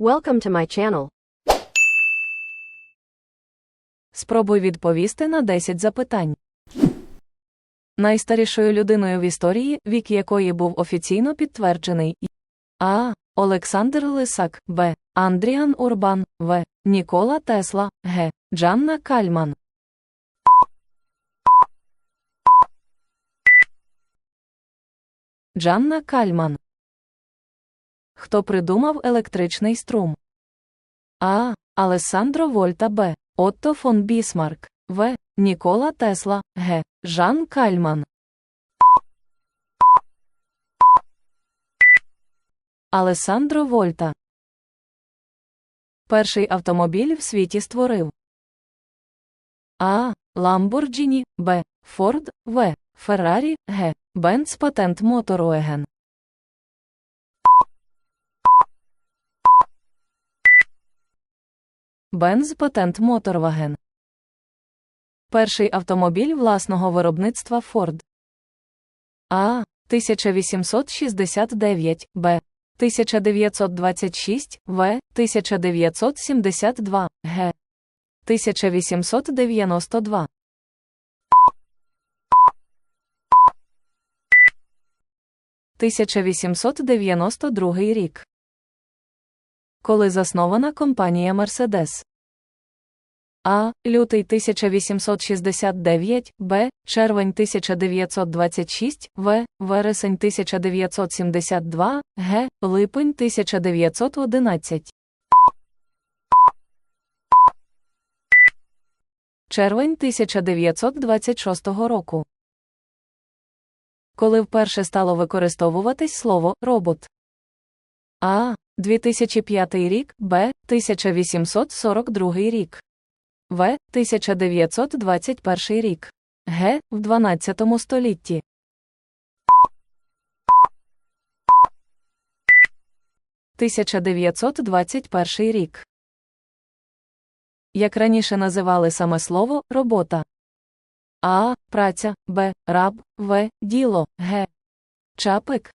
Welcome to my channel. Спробуй відповісти на 10 запитань. Найстарішою людиною в історії, вік якої був офіційно підтверджений А. Олександр Лисак, Б. Андріан Урбан, В. Нікола Тесла, Г. Джанна Кальман. Джанна Кальман. Хто придумав електричний струм? А. Алессандро Вольта Б. Отто фон Бісмарк. В. Нікола Тесла. Г. Жан Кальман. Алессандро Вольта. Перший автомобіль в світі створив А. Ламборджіні, Б. Форд, В. Феррарі, Г. Бенц Патент Моторуеген. Бенз Патент Моторваген. Перший автомобіль власного виробництва Ford. А. 1869, Б. 1926, В. 1972, Г. 1892. Тисяча вісімсот рік. Коли заснована компанія Мерседес. А. Лютий 1869, Б. Червень 1926, В. Вересень 1972, Г. Липень 1911. Червень 1926 року. Коли вперше стало використовуватись слово робот. А. 2005 рік, Б. 1842 рік. В. 1921 рік. Г. В 12 столітті. Тисяча рік. Як раніше називали саме слово робота. А. Праця, Б. Раб, В. Діло, Г. Чапик.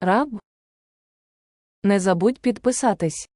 Раб. Не забудь підписатись.